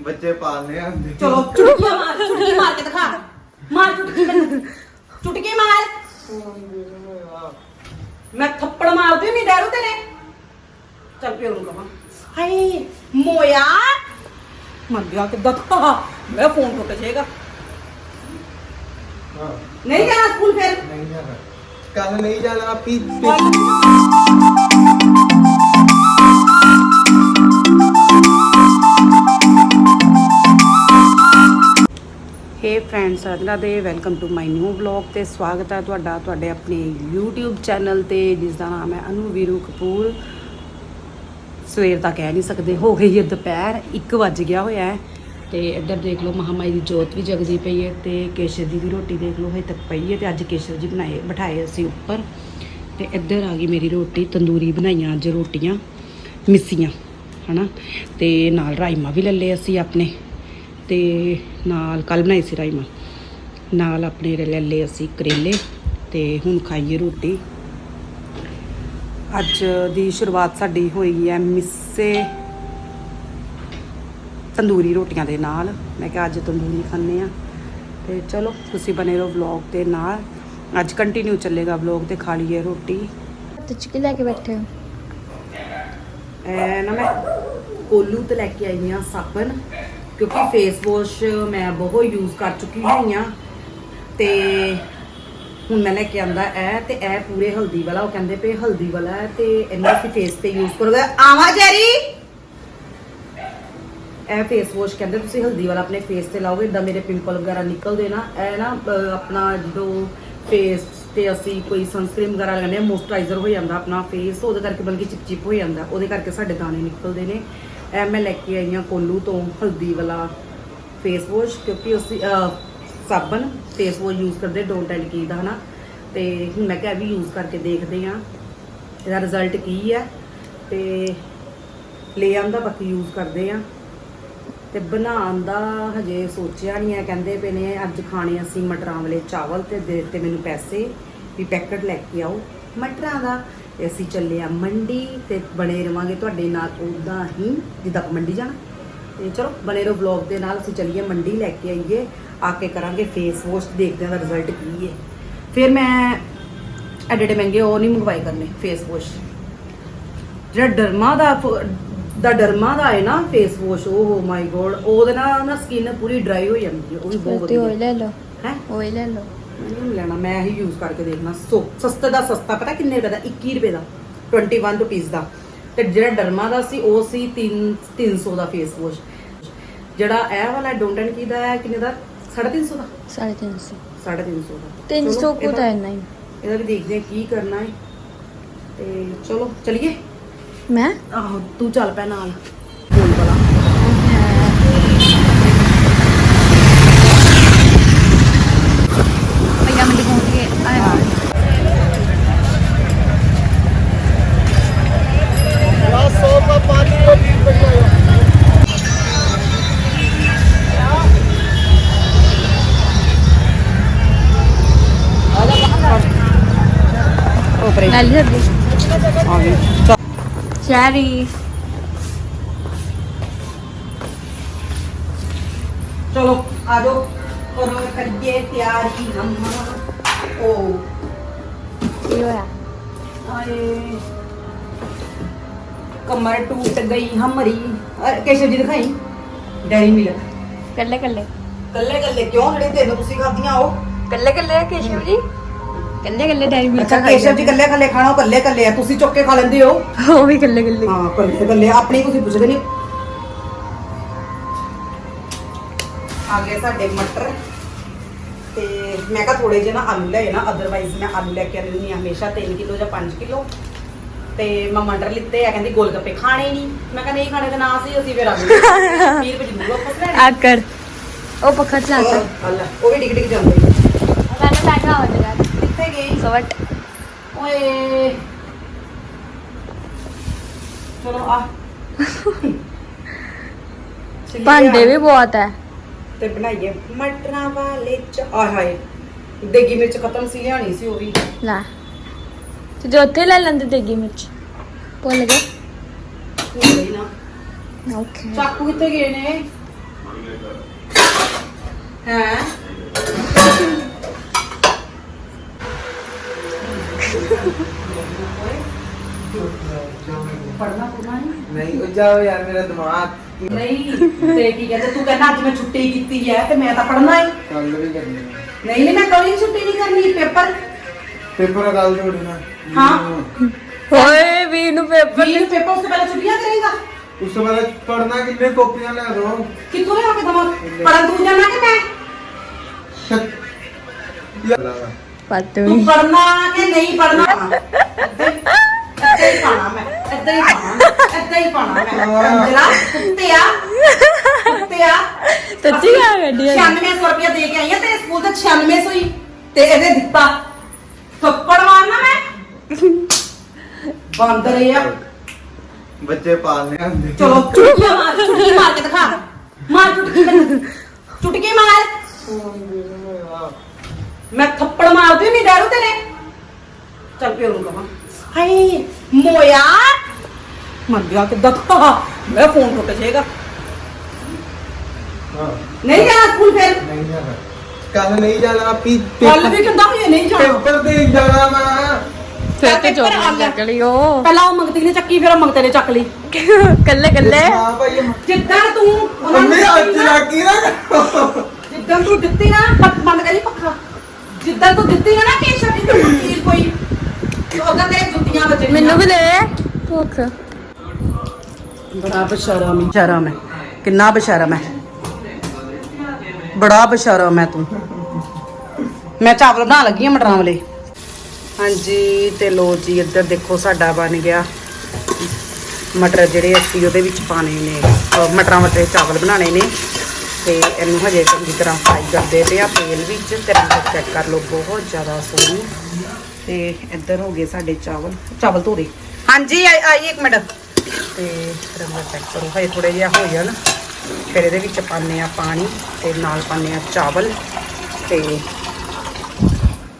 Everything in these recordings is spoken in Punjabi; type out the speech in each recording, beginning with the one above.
ਬੱਚੇ ਪਾਲਨੇ ਆ ਚਲੋ ਚੁਟਕੀ ਮਾਰ ਚੁਟਕੀ ਮਾਰ ਕੇ ਦਿਖਾ ਮਾਰ ਚੁਟਕੀ ਮੈਨੂੰ ਚੁਟਕੀ ਮਾਰ ਮੈਂ ਥੱਪੜ ਮਾਰਦੀ ਨਹੀਂ ਡਰੂ ਤੇਰੇ ਚੱਲ ਪਿਓ ਨੂੰ ਕਹਾਂ ਹਾਏ ਮੋਇਆ ਮਰ ਗਿਆ ਕਿੱਦਾਂ ਤਾਂ ਮੈਂ ਫੋਨ ਟੁੱਟ ਜਾਏਗਾ ਨਹੀਂ ਜਾਣਾ ਸਕੂਲ ਫਿਰ ਨਹੀਂ ਜਾਣਾ ਕੱਲ ਨਹੀਂ ਜਾਣਾ ਪੀ ਹੇ ਫਰੈਂਡਸ ਅਦਨਾ ਦੇ welcome to my new vlog ਤੇ ਸਵਾਗਤ ਹੈ ਤੁਹਾਡਾ ਤੁਹਾਡੇ ਆਪਣੇ YouTube ਚੈਨਲ ਤੇ ਜਿਸ ਦਾ ਨਾਮ ਹੈ ਅਨੂ ਵੀਰੂ ਕਪੂਰ। ਸਵੇਰ ਤਾਂ ਕਹਿ ਨਹੀਂ ਸਕਦੇ, ਹੋ ਗਈ ਹੈ ਦੁਪਹਿਰ 1 ਵੱਜ ਗਿਆ ਹੋਇਆ ਹੈ। ਤੇ ਇੱਧਰ ਦੇਖ ਲਓ, ਮਹਾਮਾਈ ਦੀ ਜੋਤ ਵੀ ਜਗਦੀ ਪਈ ਹੈ ਤੇ ਕੇਸ਼ਰ ਜੀ ਦੀ ਰੋਟੀ ਦੇਖ ਲਓ, ਹਜੇ ਤੱਕ ਪਈ ਹੈ ਤੇ ਅੱਜ ਕੇਸ਼ਰ ਜੀ ਬਣਾਏ, ਬਿਠਾਏ ਅਸੀਂ ਉੱਪਰ। ਤੇ ਇੱਧਰ ਆ ਗਈ ਮੇਰੀ ਰੋਟੀ, ਤੰਦੂਰੀ ਬਣਾਈਆਂ ਅੱਜ ਰੋਟੀਆਂ, ਮਿੱਸੀਆਂ, ਹਨਾ? ਤੇ ਨਾਲ ਰਾਈਮਾ ਵੀ ਲੈ ਲਏ ਅਸੀਂ ਆਪਣੇ। ਤੇ ਨਾਲ ਕੱਲ ਬਣਾਈ ਸੀ ਰਾਈਮਾ ਨਾਲ ਆਪਣੇ ਲੈ ਲਏ ਅਸੀਂ ਕਰੇਲੇ ਤੇ ਹੁਣ ਖਾਈਏ ਰੋਟੀ। ਅੱਜ ਦੀ ਸ਼ੁਰੂਆਤ ਸਾਡੀ ਹੋਈ ਹੈ ਮਿੱਸੇ ਤੰਦੂਰੀ ਰੋਟੀਆਂ ਦੇ ਨਾਲ। ਮੈਂ ਕਿਹਾ ਅੱਜ ਤੰਦੂਰੀ ਖਾਂਦੇ ਆ ਤੇ ਚਲੋ ਤੁਸੀਂ ਬਨੇ ਰਹੋ ਵਲੌਗ ਦੇ ਨਾਲ। ਅੱਜ ਕੰਟੀਨਿਊ ਚੱਲੇਗਾ ਵਲੌਗ ਤੇ ਖਾ ਲਈਏ ਰੋਟੀ। ਤੇ ਚਿੱਕੀ ਲੈ ਕੇ ਬੈਠੇ ਹੋ? ਐ ਨਾ ਮੈਂ ਕੋਲੂ ਤੇ ਲੈ ਕੇ ਆਈ ਆ ਸਾਬਣ। ਕਿਉਂਕਿ ਫੇਸ ਵਾਸ਼ ਮੈਂ ਬਹੁਤ ਯੂਜ਼ ਕਰ ਚੁੱਕੀ ਹੋਈ ਆ ਤੇ ਹੁਣ ਮੈਂ ਲੈ ਕੇ ਆਂਦਾ ਇਹ ਤੇ ਇਹ ਪੂਰੇ ਹਲਦੀ ਵਾਲਾ, ਉਹ ਕਹਿੰਦੇ ਪਏ ਹਲਦੀ ਵਾਲਾ ਹੈ ਤੇ ਇਹਨੂੰ ਅਸੀਂ ਫੇਸ ਤੇ ਯੂਜ਼ ਕਰੋਗੇ ਆਵਾ ਜੈਰੀ? ਇਹ ਫੇਸ ਵਾਸ਼ ਕਹਿੰਦੇ ਤੁਸੀਂ ਹਲਦੀ ਵਾਲਾ ਆਪਣੇ ਫੇਸ ਤੇ ਲਾਓਗੇ ਇਦਾਂ ਮੇਰੇ ਪਿੰਪਲ ਵਗੈਰਾ ਨਿਕਲਦੇ ਨਾ। ਇਹ ਨਾ ਆਪਣਾ ਜਦੋਂ ਫੇਸ ਤੇ ਅਸੀਂ ਕੋਈ ਸਨਸਕ੍ਰੀਮ ਵਗੈਰਾ ਲਗਾਉਂਦੇ ਆ ਮੋਇਸਚਰਾਈਜ਼ਰ ਹੋ ਜਾਂਦਾ ਆਪਣਾ ਫੇਸ ਉਹਦੇ ਕਰਕੇ ਬਲਕਿ ਚਿਪਚਿਪ ਹੋ ਜਾਂਦਾ। ਉਹਦੇ ਕਰਕੇ ਸਾਡੇ ਦਾਣੇ ਨਿਕਲਦੇ ਨੇ। ਇਹ ਮੈਂ ਲੈ ਕੇ ਆਈ ਹਾਂ ਕੋਲੂ ਤੋਂ ਹਲਦੀ ਵਾਲਾ ਫੇਸ ਵਾਸ਼ ਕਿਉਂਕਿ ਅਸੀਂ ਸਾਬਣ ਫੇਸ ਵਾਸ਼ ਯੂਜ਼ ਕਰਦੇ ਡੋਂਟ ਐਂਡ ਕੀ ਦਾ, ਹਨਾ? ਤੇ ਹੁਣ ਮੈਂ ਕਿਹਾ ਇਹ ਵੀ ਯੂਜ਼ ਕਰਕੇ ਦੇਖਦੇ ਆ ਇਹਦਾ ਰਿਜ਼ਲਟ ਕੀ ਹੈ? ਤੇ ਲੈ ਆਂਦਾ, ਬਾਕੀ ਯੂਜ਼ ਕਰਦੇ ਆ ਤੇ ਬਣਾਉਣ ਦਾ ਹਜੇ ਸੋਚਿਆ ਨਹੀਂ ਹੈ, ਕਹਿੰਦੇ ਪਏ ਨੇ ਅੱਜ ਖਾਣੇ ਅਸੀਂ ਮਟਰਾਂ ਵਾਲੇ ਚਾਵਲ ਤੇ ਦੇ ਦਿੱਤੇ ਮੈਨੂੰ ਪੈਸੇ, ਵੀ ਪੈਕਟ ਲੈ ਕੇ ਆਓ। ਮਟਰਾਂ ਦਾ ਤੇ ਅਸੀਂ ਚੱਲੇ ਆ ਮੰਡੀ ਤੇ ਬਣੇ ਰਵਾਂਗੇ ਤੁਹਾਡੇ ਨਾਲ ਉਦਾਂ ਹੀ ਜਿੱਦਾਂ ਮੰਡੀ ਜਾਣਾ। ਤੇ ਚਲੋ ਬਣੇ ਰਹੋ ਵਲੌਗ ਦੇ ਨਾਲ ਅਸੀਂ ਚੱਲੀਏ ਮੰਡੀ ਲੈ ਕੇ ਆਈਏ ਆ ਕੇ ਕਰਾਂਗੇ ਫੇਸ ਵਾਸ਼ ਦੇਖਦੇ ਹਾਂ ਦਾ ਰਿਜ਼ਲਟ ਕੀ ਹੈ। ਫਿਰ ਮੈਂ ਐਡੇ ਮਹਿੰਗੇ ਉਹ ਨਹੀਂ ਮੰਗਵਾਏ ਕਰਨੇ ਫੇਸ ਵਾਸ਼ ਜਿਹੜਾ ਡਰਮਾ ਦਾ ਦਾ ਡਰਮਾ ਦਾ ਹੈ ਨਾ ਫੇਸ ਵਾਸ਼ ਉਹ ਮਾਈ ਗੋਡ ਉਹਦੇ ਨਾਲ ਨਾ ਸਕਿਨ ਪੂਰੀ ਡਰਾਈ ਹੋ ਜਾਂਦੀ ਹੈ ਉਹ ਵੀ ਬਹੁਤ ਵਧੀਆ। ਓਇਲ ਲੈ ਲਓ। ਹੈ? ਓਇਲ ਲੈ ਲਓ। ਮੈਨੂੰ ਨੀ ਲੈਣਾ ਮੈਂ ਹੀ ਯੂਜ਼ ਕਰਕੇ ਦੇਖਣਾ। ਸੋ ਸਸਤੇ ਦਾ ਸਸਤਾ ਪਤਾ ਕਿੰਨੇ ਰੁਪਏ ਦਾ? 21 ਰੁਪਏ ਦਾ 21 ਰੁਪੀਸ ਦਾ। ਤੇ ਜਿਹੜਾ ਡਰਮਾ ਦਾ ਸੀ ਉਹ ਸੀ 3 300 ਦਾ ਫੇਸ ਵਾਸ਼ ਜਿਹੜਾ ਇਹ ਵਾਲਾ ਡੋਂਟ ਐਂਡ ਕੀ ਦਾ ਹੈ ਕਿੰਨੇ ਦਾ? 350 ਦਾ? 350 350 ਦਾ। 300 ਚਲੋ, ਕੋ ਤਾਂ ਇੰਨਾ ਹੀ। ਇਹਦਾ ਵੀ ਦੇਖਦੇ ਹਾਂ ਕੀ ਕਰਨਾ ਹੈ। ਤੇ ਚਲੋ ਚਲਿਏ। ਮੈਂ? ਆਹੋ ਤੂੰ ਚੱਲ ਪੈ ਨਾਲ। ਬੋਲ ਬਲਾ ਸ਼ਹਿਰੀ ਚਲੋ ਆ ਜਾਓ। ਕਰੋ ਕਰੀਏ ਤਿਆਰੀ ਹਮ ਓ। ਕੀ ਹੋਇਆ? ਆਏ ਕਮਰ ਟੂਟ ਗਈ ਹਮਰੀ। ਅਰੇ ਕੇਸ਼ਵ ਜੀ ਦਿਖਾਈ। ਡੈਰੀ ਮਿਲਕ ਕੱਲੇ ਕੱਲੇ ਕੱਲੇ ਕੱਲੇ ਕਿਉਂ? ਜਿਹੜੇ ਤੈਨੂੰ ਤੁਸੀਂ ਖਾਧੀਆਂ ਉਹ ਕੱਲੇ ਕੱਲੇ ਕੇਸ਼ਵ ਜੀ? ਕੱਲੇ ਕੱਲੇ ਮਿਲਕ ਅੱਛਾ ਕੇਸ਼ਵ ਜੀ ਕੱਲੇ ਕੱਲੇ ਖਾਣਾ ਉਹ ਕੱਲੇ ਕੱਲੇ ਆ ਤੁਸੀਂ ਚੁੱਕ ਕੇ ਖਾ ਲੈਂਦੇ ਹੋ? ਉਹ ਵੀ ਕੱਲੇ ਕੱਲੇ ਹਾਂ ਕੱਲੇ ਕੱਲੇ ਆਪਣੀ ਤੁਸੀਂ ਪੁੱਛਦੇ ਨਹੀਂ। ਆ ਗਏ ਸਾਡੇ ਮਟਰ। ਤੇ ਮੈਂ ਕਿਹਾ ਥੋੜੇ ਜਿਹੇ ਨਾ ਆਲੂ ਲੈ ਨਾ ਅਦਰਵਾਈਜ਼ ਮੈਂ ਆਲੂ ਲੈ ਕੇ ਆਉਂਦੀ ਨਹੀਂ ਹਮੇਸ਼ਾ 3 ਕਿਲੋ ਜਾਂ 5 ਕਿਲੋ। ਤੇ ਮੈਂ ਮਟਰ ਲਿੱਤੇ ਆ ਕਹਿੰਦੀ ਗੋਲ ਗੱਪੇ ਖਾਣੇ ਨਹੀਂ। ਮੈਂ ਕਿਹਾ ਨਹੀਂ ਖਾਣੇ ਤਾਂ ਨਾ ਸੀ ਅਸੀਂ ਫਿਰ ਆਲੂ 20 ਰੁਪਏ ਜ਼ਰੂਰ ਵਾਪਸ ਲੈਣੇ ਆਕਰ ਉਹ ਪੱਖਾ ਉਹ ਅੱਲਾ, ਉਹ ਵੀ ਡਿਗ ਡਿਗ ਜਾਂਦੇ। ਮੈਨੂੰ ਬੈਠਾ ਹੋ ਜਾਏਗਾ ਕਿੱਥੇ ਗਈ? ਸਵਟ। ਓਏ। ਚਲੋ ਆ। ਚੱਲੀਏ ਭਾਂਡੇ। ਵੀ ਬਹੁਤ ਹੈ ਤੇ ਬਣਾਈਏ। ਮਟਰਾਂ ਵਾਲੇ ਚ ਆਏ ਹਾਏ। ਦੇਗੀ ਮਿਰਚ ਖਤਮ ਸੀ ਲਿਆਣੀ ਸੀ ਉਹ ਵੀ। ਲੈ। ਤੇ ਜੋ ਉੱਥੇ ਲੈ ਲੈਂਦੇ ਦੇਗੀ ਮਿਰਚ? ਭੁੱਲ ਗਏ। ਭੁੱਲ ਗਈ ਨਾ। ਓਕੇ। ਚਾਕੂ ਕਿੱਥੇ ਗਏ ਨੇ? ਹੈ? ਪੜਨਾ ਪੜਨਾ ਨਹੀਂ ਉਹ ਜਾਓ ਯਾਰ ਮੇਰਾ ਦਿਮਾਗ ਨਹੀਂ ਤੇ ਕੀ ਕਹਿੰਦੇ ਤੂੰ ਕਹਿੰਦਾ ਅੱਜ ਮੈਂ ਛੁੱਟੀ ਕੀਤੀ ਹੈ ਤੇ ਮੈਂ ਤਾਂ ਪੜਨਾ ਹੈ ਕੱਲ ਵੀ ਕਰਨੀ ਹੈ ਨਹੀਂ ਨਹੀਂ ਮੈਂ ਕੋਈ ਛੁੱਟੀ ਨਹੀਂ ਕਰਨੀ ਪੇਪਰ ਪੇਪਰ ਕੱਲ ਛੋੜਨਾ ਹਾਂ। ਓਏ ਵੀ ਨੂੰ ਪੇਪਰ ਵੀ ਪੇਪਰ ਉਸ ਤੋਂ ਪਹਿਲਾਂ ਛੁੱਟੀਆਂ ਕਰੇਗਾ ਉਸ ਤੋਂ ਬਾਅਦ ਪੜਨਾ ਕਿੰਨੇ ਕਾਪੀਆਂ ਲੈ ਦੋ ਕਿੱਥੋਂ ਲਿਆ ਕੇ ਦਵਾਂ ਪੜਨ ਤੂੰ ਜਾਣਾ ਕਿ ਮੈਂ ਯਾਰ ਪਤਾ ਤੂੰ ਪੜਨਾ ਕਿ ਨਹੀਂ ਪੜਨਾ ਏਦਾਂ ਹੀ ਪਾਣਾ ਮੈਂ ਏਦਾਂ ਹੀ ਪਾਣਾ ਏਦਾਂ ਹੀ ਪਾਣਾ ਮੈਂ। ਕੰਜਰਾ ਕੁੱਤਿਆ ਕੁੱਤਿਆ। ਸੱਚੀ ਆ। 9600 ਰੁਪਇਆ ਦੇ ਕੇ ਆਈ ਆ ਤੇਰੇ ਸਕੂਲ ਦਾ 9600 ਹੀ। ਤੇ ਇਹਦੇ ਦਿੱਤਾ। ਥੱਪੜ ਮਾਰਨਾ ਮੈਂ। ਬਾਂਦਰ ਇਹ ਆ। ਬੱਚੇ ਪਾਲਨੇ ਹੁੰਦੇ ਚਲੋ ਚੁਟਕੀ ਮਾਰ ਚੁਟਕੀ ਮਾਰ ਕੇ ਦਿਖਾ। ਮਾਰ ਚੁਟਕੀ ਚੁਟਕੀ ਮਾਰ। ਮੈਂ ਥੱਪੜ ਮਾਰਦੀ ਨਹੀਂ ਡਰੂ ਤੇਰੇ। ਚੱਲ ਪਿਓ ਨੂੰ ਕਹਾਂ। ਹਾਏ ਮੋਇਆ। ਮਰ ਗਿਆ ਕਿੱਦਾਂ ਤਾਂ ਮੈਂ ਫੋਨ ਟੁੱਟ ਜਾਏਗਾ। ਹਾਂ। ਨਹੀਂ ਜਾਣਾ ਸਕੂਲ ਫਿਰ? ਨਹੀਂ ਜਾਣਾ। ਕੱਲ ਨਹੀਂ ਜਾਣਾ ਪੀ ਕੱਲ ਵੀ ਕਿੱਦਾਂ ਹੋਈ ਨਹੀਂ ਜਾਣਾ। ਪੇਪਰ ਦੇ ਜਾਣਾ ਮੈਂ ਫਿਰ ਤੇ ਚੋਰ ਗਿਆ। ਲੱਗ ਲਈ ਉਹ ਪਹਿਲਾਂ ਉਹ ਮੰਗਤੀ ਨੇ ਚੱਕੀ ਫਿਰ ਉਹ ਮੰਗਤੇ ਨੇ ਚੱਕ ਲਈ। ਕੱਲੇ ਕੱਲੇ। ਹਾਂ ਭਾਈ ਜਿੱਦਾਂ ਤੂੰ ਉਹਨਾਂ ਨੂੰ ਮੰਮੀ ਅੱਜ ਦਿੱਤੀ ਨਾ- ਲੱਗੀ ਨਾ। ਜਿੱਦਾਂ ਤੂੰ ਦਿੱਤੀ ਨਾ ਪੱਕ ਬੰਦ ਕਰੀ ਪੱਖਾ। ਜਿੱਦਾਂ ਤੂੰ ਦਿੱਤੀ ਨਾ ਨਾ ਕੇਸ਼ਵ ਦੀ ਤੂੰ ਚੀਜ਼ ਕੋਈ ਉਹਦਾ ਤੇਰੇ ਜੁੱਤੀਆਂ ਵੱਜਣੀਆਂ ਮੈਨੂੰ ਵੀ ਦੇ ਭੁੱਖ। ਬੜਾ ਬਸ਼ਰਮ ਹੈ ਬਸ਼ਰਮ ਹੈ ਕਿੰਨਾ ਬਸ਼ਰਮ ਹੈ ਬੜਾ ਬਸ਼ਰਮ ਹੈ ਤੂੰ। ਮੈਂ ਚਾਵਲ ਬਣਾਉਣ ਲੱਗੀ ਹਾਂ ਮਟਰਾਂ ਵਾਲੇ। ਹਾਂਜੀ ਤੇ ਲੋ ਜੀ ਇੱਧਰ ਦੇਖੋ ਸਾਡਾ ਬਣ ਗਿਆ। ਮਟਰ ਜਿਹੜੇ ਅਸੀਂ ਉਹਦੇ ਵਿੱਚ ਪਾਣੇ ਨੇ ਅਹ ਮਟਰਾਂ ਵਾਲੇ ਚਾਵਲ ਬਣਾਣੇ ਨੇ। ਤੇ ਇਹਨੂੰ ਹਜੇ ਚੰਗੀ ਤਰ੍ਹਾਂ ਫਰਾਈ ਕਰਦੇ ਪਏ ਆ ਤੇਲ ਵਿੱਚ ਤੇ ਰੰਗ ਚੈੱਕ ਕਰ ਲਓ ਬਹੁਤ ਜ਼ਿਆਦਾ ਸੋਹਣੀ। ਤੇ ਇੱਧਰ ਹੋ ਗਏ ਸਾਡੇ ਚਾਵਲ ਚਾਵਲ ਧੋ ਦੇ ਹਾਂਜੀ ਆਈ ਇੱਕ ਮਿੰਟ। ਤੇ ਰੰਗ ਚੈੱਕ ਕਰੋ ਹਜੇ ਥੋੜੇ ਜਿਹਾ ਹੋ ਜਾਣ। ਫਿਰ ਇਹਦੇ ਵਿੱਚ ਪਾਉਂਦੇ ਆ ਪਾਣੀ ਤੇ ਨਾਲ ਪਾਉਂਦੇ ਆ ਚਾਵਲ ਤੇ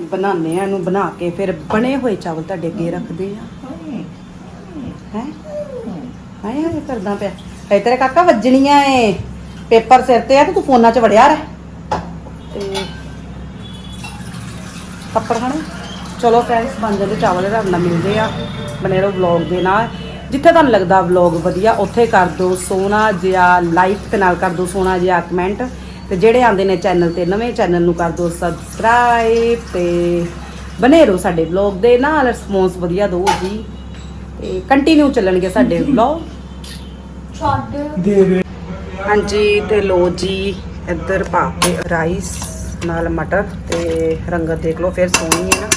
ਬਣਾਉਂਦੇ ਆ ਇਹਨੂੰ ਬਣਾ ਕੇ। ਫਿਰ ਬਣੇ ਹੋਏ ਚਾਵਲ ਤੁਹਾਡੇ ਅੱਗੇ ਰੱਖਦੇ ਆ। ਹੈ? ਹਾਏ ਹਾਏ ਕਰਦਾ ਪਿਆ। ਹੈ ਤੇਰੇ ਕਾਕਾ ਵੱਜਣੀਆਂ ਏ। ਪੇਪਰ ਸਿਰ ਤੇ ਆ ਤੇ ਤੂੰ ਫੋਨਾਂ 'ਚ ਵੜਿਆ ਰਹਿ। ਤੇ ਪੱਪੜ ਖਾਣੇ ਚਲੋ ਫਰੈਂਡਸ ਬਣ ਜਾਂਦੇ ਚਾਵਲ ਰੱਬ ਨਾਲ ਮਿਲਦੇ ਆ। ਬਣੇ ਰਹੋ ਵਲੌਗ ਦੇ ਨਾਲ। ਜਿੱਥੇ ਤੁਹਾਨੂੰ ਲੱਗਦਾ ਵਲੌਗ ਵਧੀਆ ਉੱਥੇ ਕਰ ਦਿਓ ਸੋਹਣਾ ਜਿਹਾ ਲਾਈਕ ਤੇ ਨਾਲ ਕਰ ਦਿਓ ਸੋਹਣਾ ਜਿਹਾ ਕਮੈਂਟ ਤੇ ਜਿਹੜੇ ਆਉਂਦੇ ਨੇ ਚੈਨਲ ਤੇ ਨਵੇਂ ਚੈਨਲ ਨੂੰ ਕਰ ਦਿਓ ਸਬਸਕ੍ਰਾਈਬ ਤੇ ਬਣੇ ਰਹੋ ਸਾਡੇ ਵਲੌਗ ਦੇ ਨਾਲ ਰਿਸਪੌਂਸ ਵਧੀਆ ਦਿਓ ਜੀ। ਤੇ ਕੰਟੀਨਿਊ ਚੱਲਣਗੇ ਸਾਡੇ ਵਲੌਗ ਦੇ ਦੇ ਹਾਂਜੀ, ਤੇ ਲੋ ਜੀ, ਇੱਧਰ ਪਾ ਕੇ ਰਾਈਸ ਨਾਲ ਮਟਰ ਤੇ ਰੰਗਤ ਦੇਖ ਲਓ, ਫਿਰ ਸੋਹਣੀ ਹੈ ਨਾ।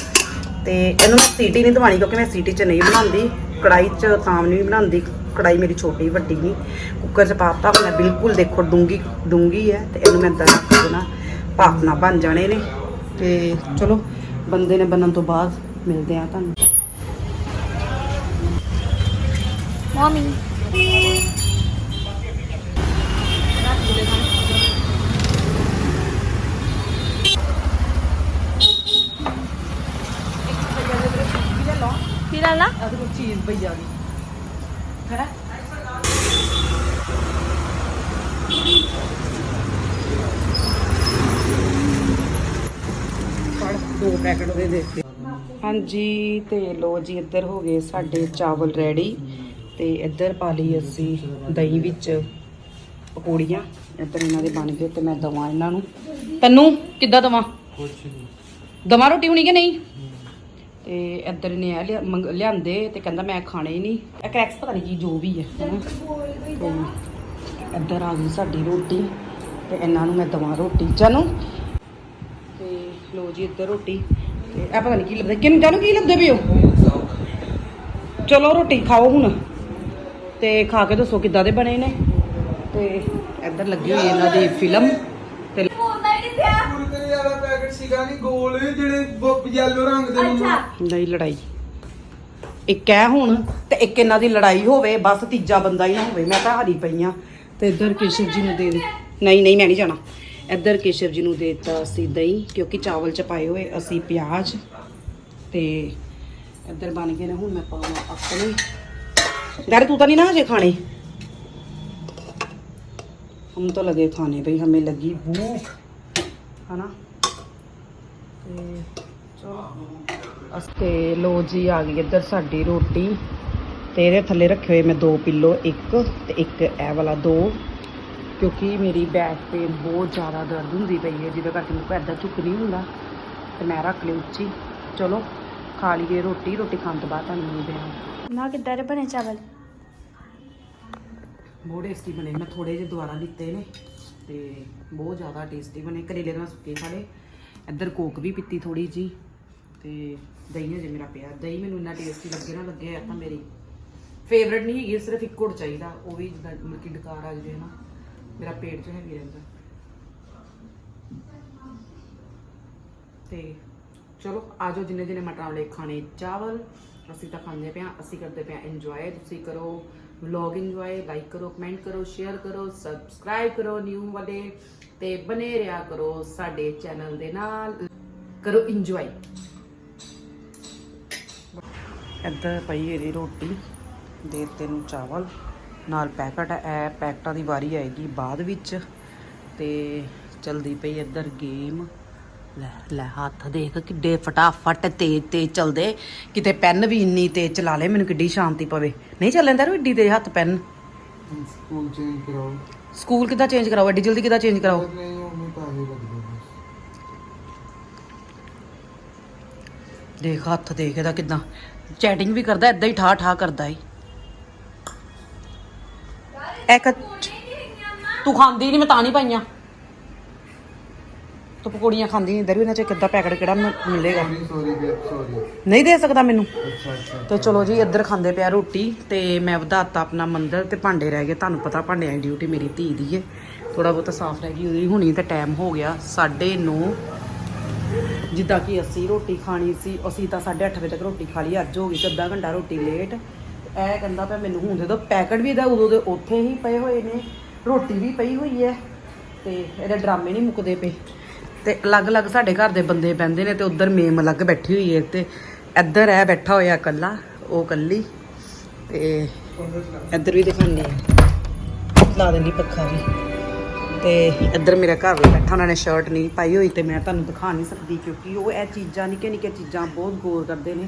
ਤੇ ਇਹਨੂੰ ਮੈਂ ਸੀਟੀ ਨਹੀਂ ਦਵਾਣੀ ਕਿਉਂਕਿ ਮੈਂ ਸੀਟੀ 'ਚ ਨਹੀਂ ਬਣਾਉਂਦੀ। ਕੜਾਈ 'ਚ ਤਾਂ ਨਹੀਂ ਬਣਾਉਂਦੀ। ਕੜਾਈ ਮੇਰੀ ਛੋਟੀ, ਵੱਡੀ ਨਹੀਂ। ਕੁੱਕਰ 'ਚ ਪਾਤਾ ਹੁਣ ਮੈਂ ਬਿਲਕੁਲ ਦੇਖੋ, ਡੂੰਗੀ ਡੂੰਗੀ ਹੈ, ਤੇ ਇਹਨੂੰ ਮੈਂ ਏਦਾਂ ਰੱਖ ਦੇਣਾ ਭਾਫ ਬਣ ਜਾਣੇ ਨੇ। ਤੇ ਚਲੋ, ਬੰਦੇ ਨੇ ਬਣਨ ਤੋਂ ਬਾਅਦ ਮਿਲਦੇ ਆ ਤੁਹਾਨੂੰ। ਮਾਮੀ ਦੋ ਪੈਕਟ ਉਹਦੇ ਦੇ ਦਿੱਤੇ। ਹਾਂਜੀ ਤੇ ਲੋ ਜੀ ਇੱਧਰ ਹੋ ਗਏ ਸਾਡੇ ਚਾਵਲ ਰੈਡੀ। ਤੇ ਇੱਧਰ ਪਾ ਲਈ ਅਸੀਂ ਦਹੀਂ ਵਿੱਚ ਪਕੌੜੀਆਂ। ਇੱਧਰ ਇਹਨਾਂ ਦੇ ਬਣ ਗਏ ਤੇ ਮੈਂ ਦਵਾਂ ਇਹਨਾਂ ਨੂੰ। ਤੈਨੂੰ ਕਿੱਦਾਂ ਦਵਾਂ? ਦਵਾਂ ਰੋਟੀ ਹੋਣੀ ਕਿ ਨਹੀਂ? ਤੇ ਇੱਧਰ ਨੇ ਇਹ ਮੰਗ- ਲਿਆਂਦੇ ਤੇ ਕਹਿੰਦਾ ਮੈਂ ਖਾਣੇ ਹੀ ਨਹੀਂ। ਇਹ ਕਰੈਕਸ ਪਤਾ ਨਹੀਂ ਕੀ ਜੋ ਵੀ ਹੈ ਹਨਾ। ਇੱਧਰ ਆ ਗਈ ਸਾਡੀ ਰੋਟੀ ਤੇ ਇਹਨਾਂ ਨੂੰ ਮੈਂ ਦਵਾਂ ਰੋਟੀ। ਜਾਨੂੰ? ਤੇ ਲੋ ਜੀ ਇੱਧਰ ਰੋਟੀ। ਤੇ ਇਹ ਪਤਾ ਨਹੀਂ ਕੀ ਲੱਭਦਾ। ਕਿਨ ਜਾਨੂੰ ਕੀ ਲੱਭਦੇ ਪਿਓ ਚਲੋ ਰੋਟੀ ਖਾਓ ਹੁਣ। ਤੇ ਖਾ ਕੇ ਦੱਸੋ ਕਿੱਦਾਂ ਦੇ ਬਣੇ ਨੇ। ਤੇ ਇੱਧਰ ਲੱਗੀ ਹੋਈ ਇਹਨਾਂ ਦੀ ਫਿਲਮ। ਦੇ ਲੜਾਈ। ਇੱਕ ਹੈ ਹੁਣ ਤੇ ਇੱਕ ਇਹਨਾਂ ਦੀ ਲੜਾਈ ਹੋਵੇ ਬਸ ਤੀਜਾ ਬੰਦਾ ਹੀ ਨਾ ਹੋਵੇ ਮੈਂ ਤਾਂ ਹਾਰੀ ਪਈ ਆ। ਤੇ ਇੱਧਰ ਕੇਸ਼ਵ ਜੀ ਨੂੰ ਦੇ ਦੇ। ਨਹੀਂ ਨਹੀਂ ਮੈਂ ਨਹੀਂ ਜਾਣਾ। ਇੱਧਰ ਕੇਸ਼ਵ ਜੀ ਨੂੰ ਦੇਤਾ ਅਸੀਂ ਦਹੀਂ ਕਿਉਂਕਿ ਚਾਵਲ ਚ ਪਾਏ ਹੋਏ ਅਸੀਂ ਪਿਆਜ਼। ਤੇ ਇੱਧਰ ਬਣ ਗਏ ਨੇ ਹੁਣ ਮੈਂ ਪਾਵਾਂ ਆਪਣੇ। ਡਰ ਤੂੰ ਤਾਂ ਨਹੀਂ ਨਾ ਹਜੇ ਖਾਣੇ? ਹਮ ਤਾਂ ਲਗੇ ਖਾਣੇ ਭਈ ਹਮੇ ਲੱਗੀ ਭੂਖ। ਹਨਾ? ਤੇ ਚਲੋ ਲੋ ਜੀ ਆ ਗਈ ਇੱਧਰ ਸਾਡੀ ਰੋਟੀ। ਤੇ ਇਹਦੇ ਥੱਲੇ ਰੱਖੇ ਹੋਏ ਮੈਂ ਦੋ ਪਿੱਲੋ ਇੱਕ ਤੇ ਇੱਕ ਇਹ ਵਾਲਾ ਦੋ। ਕਿਉਂਕਿ ਮੇਰੀ ਬੈਕ ਪੇਨ ਬਹੁਤ ਜ਼ਿਆਦਾ ਦਰਦ ਹੁੰਦੀ ਪਈ ਹੈ ਜਿਹਦੇ ਕਰਕੇ ਮੈਨੂੰ ਐਦਾਂ ਝੁਕ ਨਹੀਂ ਹੁੰਦਾ। ਤੇ ਮੈਂ ਰੱਖ ਲਈ ਉੱਚੀ। ਚਲੋ ਖਾ ਲਈਏ ਰੋਟੀ। ਰੋਟੀ ਖਾਣ ਤੋਂ ਬਾਅਦ ਤੁਹਾਨੂੰ ਮਿਲਦੇ ਹਾਂ। ਨਾ ਕਿੱਦਾਂ ਦੇ ਬਣੇ ਚਾਵਲ? ਬਹੁਤ ਟੇਸਟੀ ਬਣੇ। ਮੈਂ ਥੋੜੇ ਜਿਹੇ ਦੁਬਾਰਾ ਲਿੱਤੇ ਨੇ ਤੇ ਬਹੁਤ ਜ਼ਿਆਦਾ ਟੇਸਟੀ ਬਣੇ। ਕਰੇਲੇ ਮੈਂ ਸੁੱਕੇ ਖਾ ਲਏ। ਇੱਧਰ ਕੋਕ ਵੀ ਪੀਤੀ ਥੋੜੀ ਜੀ ਤੇ ਦਹੀਂ ਹਜੇ ਮੇਰਾ ਪਿਆ। ਦਹੀਂ ਮੈਨੂੰ ਇੰਨਾ ਟੇਸਟੀ ਲੱਗੇ ਨਾ, ਲੱਗੇ ਆ ਤਾਂ ਮੇਰੀ ਫੇਵਰਟ ਨਹੀਂ ਹੈਗੀ, ਸਿਰਫ ਇੱਕ ਘੁੱਟ ਚਾਹੀਦਾ। ਉਹ ਵੀ ਜਿੱਦਾਂ ਮਤਲਬ ਕਿ ਡਕਾਰ ਆ ਜਾਵੇ ਨਾ ਮੇਰਾ ਪੇਟ 'ਚ ਹੈਗੀ ਰਹਿੰਦਾ। ਤੇ ਚਲੋ ਆਜੋ ਜਿੰਨੇ ਜਿੰਨੇ ਮਟਰਾਂ ਵਾਲੇ ਖਾਣੇ। ਚਾਵਲ ਅਸੀਂ ਤਾਂ ਖਾਂਦੇ ਪਿਆ ਅਸੀਂ ਕਰਦੇ ਪਿਆ ਇੰਜੋਏ ਤੁਸੀਂ ਕਰੋ ਵਲੌਗ ਇੰਜੋਏ ਲਾਈਕ ਕਰੋ ਕਮੈਂਟ ਕਰੋ ਸ਼ੇਅਰ ਕਰੋ ਸਬਸਕ੍ਰਾਈਬ ਕਰੋ ਨਿਊ ਵਾਲੇ। ਤੇ ਬਨੇ ਰਿਹਾ ਕਰੋ ਸਾਡੇ ਚੈਨਲ ਦੇ ਨਾਲ। ਕਰੋ ਇੰਜੋਏ ਇੱਧਰ ਪਈ ਇਹਦੀ ਰੋਟੀ ਦੇ ਤੈਨੂੰ ਚਾਵਲ। ਨਾਲ ਪੈਕਟ ਹੈ ਪੈਕਟਾਂ ਦੀ ਵਾਰੀ ਆਏਗੀ ਬਾਅਦ ਵਿੱਚ। ਤੇ ਚਲਦੀ ਪਈ ਇੱਧਰ ਗੇਮ ਲੈ ਲੈ ਹੱਥ ਦੇਖ ਕਿੱਡੇ ਫਟਾਫਟ ਤੇਜ਼ ਤੇਜ਼ ਚਲਦੇ। ਕਿਤੇ ਪੈਨ ਵੀ ਇੰਨੀ ਤੇਜ਼ ਚਲਾ ਲੈ ਮੈਨੂੰ ਕਿੱਡੀ ਸ਼ਾਂਤੀ ਪਵੇ। ਨਹੀਂ ਚੱਲਦਾ ਰੂ ਏਡੀ ਤੇਜ਼ ਹੱਥ ਪੈਨ ਸਕੂਲ ਚੇਂਜ ਕਰਾਓ। ਸਕੂਲ ਕਿੱਦਾਂ ਚੇਂਜ ਕਰਾਓ? ਐਡੀ ਜਲਦੀ ਕਿੱਦਾਂ ਚੇਂਜ ਕਰਾਓ? ਨਹੀਂ ਉਹਨੂੰ ਪੈਸੇ ਲੱਗਦੇ ਬਸ। ਦੇਖ ਹੱਥ ਦੇਖ ਇਹਦਾ ਕਿਦਾਂ। ਚੈਟਿੰਗ ਵੀ ਕਰਦਾ ਐਦਾਂ ਹੀ ਠਾ ਠਾ ਕਰਦਾ ਈ ਇੱਕ ਤੂੰ ਖਾਂਦੀ ਨਹੀਂ ਮੈਂ ਤਾਂ ਨਹੀਂ ਪਾਈਆਂ। ਤੂੰ ਪਕੌੜੀਆਂ ਖਾਂਦੀ ਨਹੀਂ ਇਧਰ ਵੀ ਇਹਨਾਂ ਚ ਕਿੱਦਾਂ ਪੈਕਟ ਕਿਹੜਾ ਮਿਲੇਗਾ। ਸੌਰੀ ਸੌਰੀ ਨਹੀਂ ਦੇ ਸਕਦਾ ਮੈਨੂੰ। ਅੱਛਾ ਅੱਛਾ। ਤੇ ਚਲੋ ਜੀ ਇੱਧਰ ਖਾਂਦੇ ਪਿਆ ਰੋਟੀ ਤੇ ਮੈਂ ਵਧਾਤਾ ਆਪਣਾ ਮੰਦਰ ਤੇ ਭਾਂਡੇ ਰਹਿ ਗਏ। ਤੁਹਾਨੂੰ ਪਤਾ ਭਾਂਡਿਆਂ ਦੀ ਡਿਊਟੀ ਮੇਰੀ ਧੀ ਦੀ ਹੈ ਥੋੜਾ ਬਹੁਤਾ ਸਾਫ਼ ਰਹਿ ਗਈ ਉਹਦੀ ਹੁਣੀ ਤਾਂ ਟਾਈਮ ਹੋ ਗਿਆ 9:30 ਜਿੱਦਾਂ ਕਿ ਅਸੀਂ ਰੋਟੀ ਖਾਣੀ ਸੀ ਅਸੀਂ ਤਾਂ 8:30 ਵਜੇ ਤੱਕ ਰੋਟੀ ਖਾ ਲਈ ਅੱਜ ਹੋ ਗਈ ਅੱਧਾ ਘੰਟਾ ਰੋਟੀ ਲੇਟ ਇਹ ਕਹਿੰਦਾ ਪਿਆ ਮੈਨੂੰ ਹੁਣ ਦੇ ਦੋ ਪੈਕਟ ਵੀ ਇਹਦਾ ਉਦੋਂ ਦੇ ਉੱਥੇ ਹੀ ਪਏ ਹੋਏ ਨੇ। ਰੋਟੀ ਵੀ ਪਈ ਹੋਈ ਹੈ ਤੇ ਇਹਦੇ ਡਰਾਮੇ ਨਹੀਂ ਮੁੱਕਦੇ ਪਏ। ਤੇ ਅਲੱਗ-ਅਲੱਗ ਸਾਡੇ ਘਰ ਦੇ ਬੰਦੇ ਬੈੰਦੇ ਨੇ ਤੇ ਉਧਰ ਮੇਮ ਅਲੱਗ ਬੈਠੀ ਹੋਈ ਹੈ ਤੇ ਇੱਧਰ ਇਹ ਬੈਠਾ ਹੋਇਆ ਇਕੱਲਾ, ਉਹ ਇਕੱਲੀ ਤੇ ਇੱਧਰ ਵੀ ਦਿਖਾਉਂਦੇ ਆ। ਲਾ ਦੇਣੀ ਪੱਖਾ ਵੀ। ਤੇ ਇੱਧਰ ਮੇਰਾ ਘਰ ਵੀ ਬੈਠਾ, ਉਹਨਾਂ ਨੇ ਸ਼ਰਟ ਨਹੀਂ ਪਾਈ ਹੋਈ ਤੇ ਮੈਂ ਤੁਹਾਨੂੰ ਦਿਖਾ ਨਹੀਂ ਸਕਦੀ ਕਿਉਂਕਿ ਉਹ ਇਹ ਚੀਜ਼ਾਂ ਨਿੱਕੇ ਨਿੱਕੇ ਚੀਜ਼ਾਂ ਬਹੁਤ ਗੌਰ ਕਰਦੇ ਨੇ।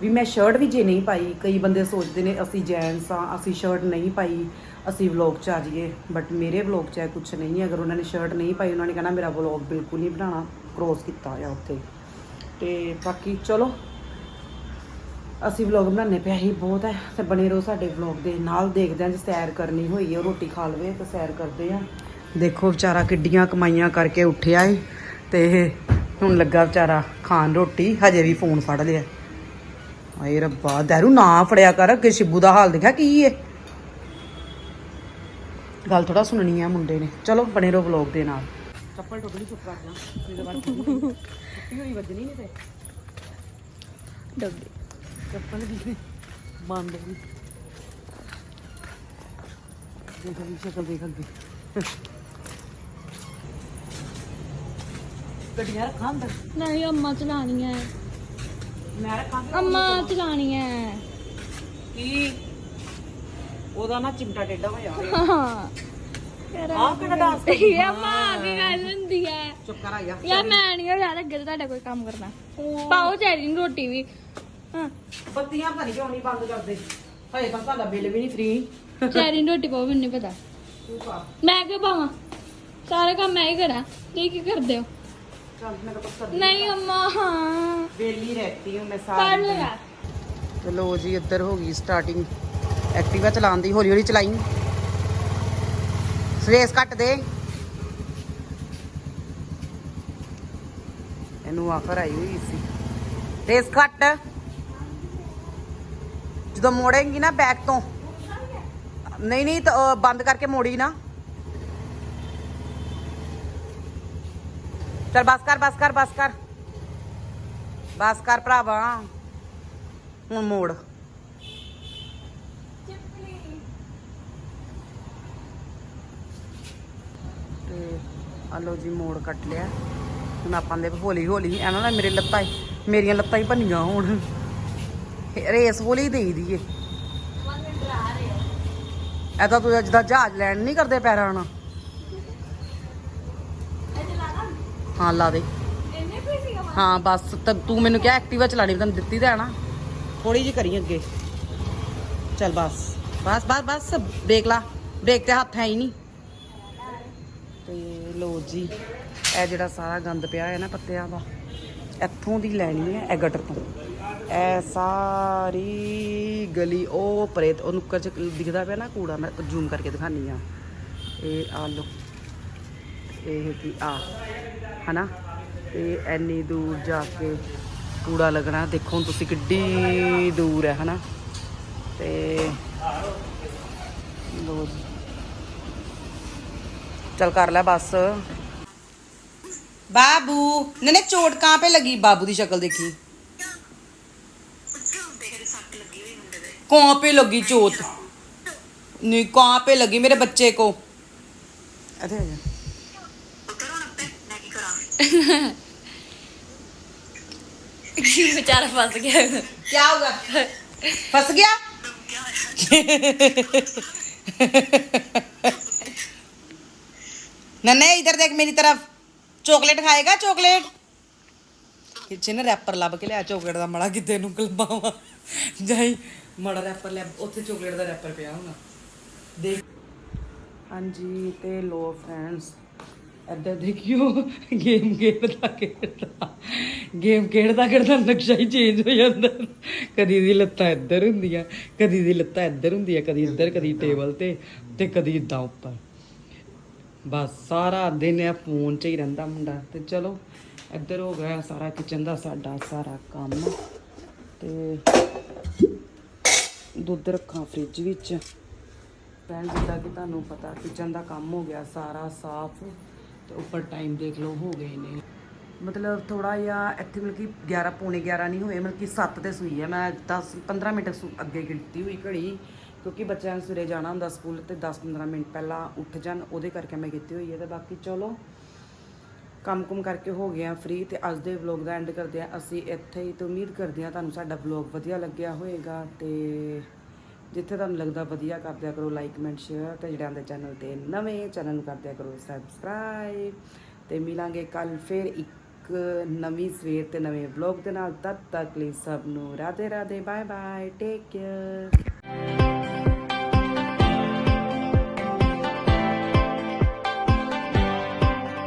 ਵੀ ਮੈਂ ਸ਼ਰਟ ਵੀ ਜੇ ਨਹੀਂ ਪਾਈ, ਕਈ ਬੰਦੇ ਸੋਚਦੇ ਨੇ ਅਸੀਂ ਜੈਂਟਸ ਆ, ਅਸੀਂ ਸ਼ਰਟ ਨਹੀਂ ਪਾਈ। ਅਸੀਂ ਵਲੌਗ 'ਚ ਆ ਜਾਈਏ ਬਟ ਮੇਰੇ ਵਲੌਗ 'ਚ ਕੁਝ ਨਹੀਂ ਅਗਰ ਉਹਨਾਂ ਨੇ ਸ਼ਰਟ ਨਹੀਂ ਪਾਈ, ਉਹਨਾਂ ਨੇ ਕਹਿਣਾ ਮੇਰਾ ਵਲੌਗ ਬਿਲਕੁਲ ਨਹੀਂ ਬਣਾਉਣਾ। ਕ੍ਰੋਸ ਕੀਤਾ ਹੋਇਆ ਉੱਥੇ। ਤੇ ਬਾਕੀ ਚਲੋ, ਅਸੀਂ ਵਲੌਗ ਬਣਾਉਂਦੇ ਪਿਆ ਹੀ ਬਹੁਤ ਹੈ। ਤੇ ਬਣੇ ਰਹੋ ਸਾਡੇ ਵਲੌਗ ਦੇ ਨਾਲ, ਦੇਖਦੇ ਹਾਂ ਜੇ ਸੈਰ ਕਰਨੀ ਹੋਈ ਹੈ ਉਹ ਰੋਟੀ ਖਾ ਲਵੇ ਤਾਂ ਸੈਰ ਕਰਦੇ ਆ ਦੇਖੋ ਵਿਚਾਰਾ ਕਿੱਡੀਆਂ ਕਮਾਈਆਂ ਕਰਕੇ ਉੱਠਿਆ ਏ, ਤੇ ਇਹ ਹੁਣ ਲੱਗਾ ਵਿਚਾਰਾ ਖਾਣ ਰੋਟੀ, ਹਜੇ ਵੀ ਫੋਨ ਫੜ ਲਿਆ। ਆਏ ਰੱਬਾ ਦਹਿਰੂ ਨਾ ਫੜਿਆ ਕਰ, ਅੱਗੇ ਸ਼ਿਬੂ ਦਾ ਹਾਲ ਦੇਖਿਆ ਕੀ ਏ? ਗੱਲ ਥੋੜਾ ਸੁਣਨੀ ਆ ਮੁੰਡੇ ਨੇ। ਚਲੋ ਬਣੇ ਰਹੋ ਵਲੌਗ ਦੇ ਨਾਲ। ਚੱਪਲ ਟੁੱਟ ਗਈ ਚੁੱਪ ਕਰ ਜਾ। ਇਹਦੇ ਬਾਅਦ ਟੁੱਟੀ ਹੋਈ ਵੱਜਣੀ ਨਹੀਂ ਤੇ? ਡੱਬੇ ਚੱਪਲ ਵੀ ਬੰਦ ਵੀ ਦੇਖ ਵੀ ਸ਼ਕਲ ਦੇਖ ਅੱਗੇ। ਗੱਡੀਆਂ ਰੱਖਾਂ ਅੰਦਰ? ਨਹੀਂ ਅੰਮਾ ਚਲਾਣੀ ਹੈ ਮੈਂ ਰੱਖਾਂ ਅੰਮਾ ਚਲਾਣੀ ਹੈ ਕੀ? ਉਹਦਾ ਨਾ ਚਿਮਟਾ ਟੇਡਾ ਹੋਇਆ ਹਾਂ। ਆਹ ਕਿਹੜਾ ਡਾਂਸ ਇਹ ਅੰਮਾ ਆ ਕੇ ਗੱਲ ਹੁੰਦੀ ਹੈ ਚੁੱਪ ਕਰ ਆ ਜਾ। ਯਾਰ ਮੈਂ ਨਹੀਂ ਯਾਰ ਅੱਗੇ ਤੋਂ ਤੁਹਾਡਾ ਕੋਈ ਕੰਮ ਕਰਨਾ। ਪਾਓ ਚੈਰੀ ਨੂੰ ਰੋਟੀ ਵੀ। ਹਾਂ। ਬੱਤੀਆਂ ਪਤਾ ਨਹੀਂ ਕਿਉਂ ਨਹੀਂ ਬੰਦ ਕਰਦੇ। ਹਜੇ ਤਾਂ ਤੁਹਾਡਾ ਬਿੱਲ ਵੀ ਨਹੀਂ ਫ੍ਰੀ ਚੈਰੀ ਨੂੰ ਰੋਟੀ ਪਾਓ ਮੈਨੂੰ ਨਹੀਂ ਪਤਾ। ਤੂੰ ਪਾ। ਮੈਂ ਕਿਉਂ ਪਾਵਾਂ? ਸਾਰੇ ਕੰਮ ਮੈਂ ਹੀ ਕਰਾਂ। ਤੁਸੀਂ ਕੀ ਕਰਦੇ ਹੋ? ਚੱਲ ਮੈਂ ਤਾਂ ਕਰ ਨਹੀਂ ਅੰਮਾ ਹਾਂ। ਵੇਲੀ ਰਹਿਤੀ ਹੂੰ ਮੈਂ ਪੜ ਸਾਰੀ ਲੋ ਦਿਨ। ਯਾਰ। ਚਲੋ ਜੀ ਇੱਧਰ ਹੋ ਗਈ ਸਟਾਰਟਿੰਗ ਐਕਟਿਵਾ ਚਲਾਉਣ ਦੀ ਹੌਲੀ ਹੌਲੀ ਚਲਾਈ। ਰੇਸ ਕੱਟ ਦੇ। ਇਹਨੂੰ ਆਫਰ ਆਈ ਹੋਈ ਸੀ। ਰੇਸ ਕੱਟ। ਜਦੋਂ ਮੋੜੇਂਗੀ ਨਾ ਬੈਕ ਤੋਂ। ਨਹੀਂ ਨਹੀਂ, ਤਾਂ ਬੰਦ ਕਰਕੇ ਮੋੜੀ ਨਾ। ਚਲ ਬਸ ਕਰ ਬਸ ਕਰ ਬਸ ਕਰ। ਬਸ ਕਰ ਭਰਾਵਾ। ਹੁਣ ਮੋੜ। ਤੇ ਆ ਲੋ ਜੀ ਮੋੜ ਕੱਟ ਲਿਆ। ਹੁਣ ਆਪਾਂ ਦੇ ਹੌਲੀ ਹੌਲੀ ਇਹਨਾਂ ਨਾ ਮੇਰੇ ਲੱਤਾਂ ਮੇਰੀਆਂ ਲੱਤਾਂ ਹੀ ਭੰਨੀਆਂ ਹੋਣ। ਰੇਸ ਹੌਲੀ ਦੇਈ ਦੀਏ ਐ ਤਾਂ ਤੂੰ ਜਿੱਦਾਂ ਜਹਾਜ਼ ਲੈਣ ਨਹੀਂ ਕਰਦੇ ਪੈਰਾਂ ਨਾਲ। ਹਾਂ, ਲਾ ਦੇ। ਹਾਂ, ਬਸ, ਤੂੰ ਮੈਨੂੰ ਕਿਹਾ ਐਕਟਿਵਾ ਚਲਾਣੀ ਤੈਨੂੰ ਦਿੱਤੀ ਤਾਂ ਨਾ। ਥੋੜੀ ਜੀ ਕਰੀ ਅੱਗੇ। ਚੱਲ ਬਸ ਬਸ ਬਸ ਬਸ ਦੇਖ ਲਾ। ਬ੍ਰੇਕ ਤੇ ਹੱਥ ਹੈ ਹੀ ਨਹੀਂ। ਤੇ ਲੋ ਜੀ, ਇਹ ਜਿਹੜਾ ਸਾਰਾ ਗੰਦ ਪਿਆ ਹੈ ਨਾ ਪੱਤਿਆਂ ਦਾ, ਇੱਥੋਂ ਦੀ ਲੈਣੀ ਹੈ ਇਹ ਗਟਰ ਤੋਂ। ਇਹ ਸਾਰੀ ਗਲੀ ਉਹ ਪਰੇ ਉਹ ਨੁੱਕਰ ਚ ਦਿਖਦਾ ਪਿਆ ਨਾ ਕੂੜਾ, ਮੈਂ ਜ਼ੂਮ ਕਰਕੇ ਦਿਖਾਨੀ ਆ ਇਹ ਆ ਲੋ ਇਹ ਕੀ ਆ, ਹਨਾ? ਤੇ ਐਨੀ ਦੂਰ ਜਾ ਕੇ ਕੂੜਾ ਲੱਗਣਾ, ਦੇਖੋ ਹੁਣ ਤੁਸੀਂ ਕਿੱਡੀ ਦੂਰ ਹੈ, ਹਨਾ? ਤੇ ਲੋ ਜੀ। चल कर ला बस। बाबू नहीं चोट कहाँ पे लगी? बाबू की शक्ल देखी। कौन पे लगी चोट? नहीं कौन पे लगी मेरे बच्चे को? अरे। बेचारा फस गया। क्या होगा फस गया? नन्हे इधर देख मेरी तरफ चॉकलेट खाएगा चॉकलेट ਪਿੱਛੇ ਨਾ ਰੈਪਰ ਲੱਭ ਕੇ ਲਿਆ ਚੋਕਲੇਟ ਦਾ ਮੜਾ ਕਿਤੇ ਨੂੰ ਕਲਪਾਵਾ ਜਾਈ ਮੜਾ ਰੈਪਰ ਲੈ ਉੱਥੇ ਚੋਕਲੇਟ ਦਾ ਰੈਪਰ ਪਿਆ ਹੋਣਾ ਦੇਖ ਹਾਂਜੀ ਤੇ ਲੋ ਫਰੈਂਡਸ ਇੱਧਰ ਦੇਖਿਓ ਗੇਮ ਖੇਡਦਾ ਖੇਡਦਾ ਗੇਮ ਖੇਡਦਾ ਖੇਡਦਾ ਨਕਸ਼ਾ ਹੀ ਚੇਂਜ ਹੋ ਜਾਂਦਾ ਕਦੀ ਦੀ ਲੱਤਾਂ ਇੱਧਰ ਹੁੰਦੀਆਂ ਕਦੀ ਦੀ ਲੱਤਾਂ ਇੱਧਰ ਹੁੰਦੀਆਂ ਕਦੀ ਇੱਧਰ ਕਦੀ ਟੇਬਲ ਤੇ ਤੇ ਕਦੀ ਇਦਾਂ ਉੱਪਰ ਬਸ ਸਾਰਾ ਦਿਨ ਇਹ ਫੋਨ 'ਚ ਹੀ ਰਹਿੰਦਾ ਮੁੰਡਾ। ਤੇ ਚਲੋ, ਇੱਧਰ ਹੋ ਗਿਆ ਸਾਰਾ ਕਿਚਨ ਦਾ ਸਾਡਾ ਸਾਰਾ ਕੰਮ। ਤੇ ਦੁੱਧ ਰੱਖਾਂ ਫ੍ਰਿਜ ਵਿੱਚ। ਭੈਣ, ਜਿੱਦਾਂ ਕਿ ਤੁਹਾਨੂੰ ਪਤਾ ਕਿਚਨ ਦਾ ਕੰਮ ਹੋ ਗਿਆ ਸਾਰਾ ਸਾਫ਼। ਤੇ ਉੱਪਰ ਟਾਈਮ ਦੇਖ ਲਓ, ਹੋ ਗਏ ਨੇ। ਮਤਲਬ ਥੋੜਾ ਜਿਹਾ ਇੱਥੇ ਮਤਲਬ ਕਿ 11 ਪੌਣੇ 11 ਨਹੀਂ ਹੋਏ, ਮਤਲਬ ਕਿ 7 ਤੇ ਸੂਈ ਹੈ ਮੈਂ 10 15 ਮਿੰਟ ਸੁ- ਅੱਗੇ ਗਿਣਤੀ ਹੋਈ ਘੜੀ। ਕਿਉਂਕਿ ਬੱਚਿਆਂ ਨੂੰ ਸਵੇਰੇ ਜਾਣਾ ਹੁੰਦਾ ਸਕੂਲ ਤੇ 10-15 ਮਿੰਟ ਪਹਿਲਾਂ ਉੱਠ ਜਾਣ, ਉਹਦੇ ਕਰਕੇ ਮੈਂ ਕੀਤੀ ਹੋਈ ਹੈ ਤੇ ਬਾਕੀ ਚਲੋ ਕੰਮ ਕੁਮ ਕਰਕੇ ਹੋ ਗਿਆ ਆ ਫ੍ਰੀ ਤੇ ਅੱਜ ਦੇ ਵਲੌਗ ਦਾ ਐਂਡ ਕਰਦੇ ਆ ਅਸੀਂ ਇੱਥੇ ਹੀ ਤੇ ਉਮੀਦ ਕਰਦੇ ਆ ਤੁਹਾਨੂੰ ਸਾਡਾ ਵਲੌਗ ਵਧੀਆ ਲੱਗਿਆ ਹੋਵੇਗਾ ਤੇ ਜਿੱਥੇ ਤੁਹਾਨੂੰ ਲੱਗਦਾ ਵਧੀਆ ਕਰਦਿਆ ਕਰੋ ਲਾਈਕ ਕਮੈਂਟ ਸ਼ੇਅਰ ਤੇ ਜਿਹੜਿਆਂ ਦੇ ਚੈਨਲ ਤੇ ਨਵੇਂ ਚੈਨਲ ਨੂੰ ਕਰਦਿਆ ਕਰੋ ਸਬਸਕ੍ਰਾਈਬ ਤੇ ਮਿਲਾਂਗੇ ਕੱਲ ਫਿਰ ਇੱਕ ਨਵੀਂ ਸਵੇਰ ਤੇ ਨਵੇਂ ਵਲੌਗ ਦੇ ਨਾਲ। ਤਦ ਤੱਕ ਲਈ ਸਭ ਨੂੰ Radhe Radhe bye bye take care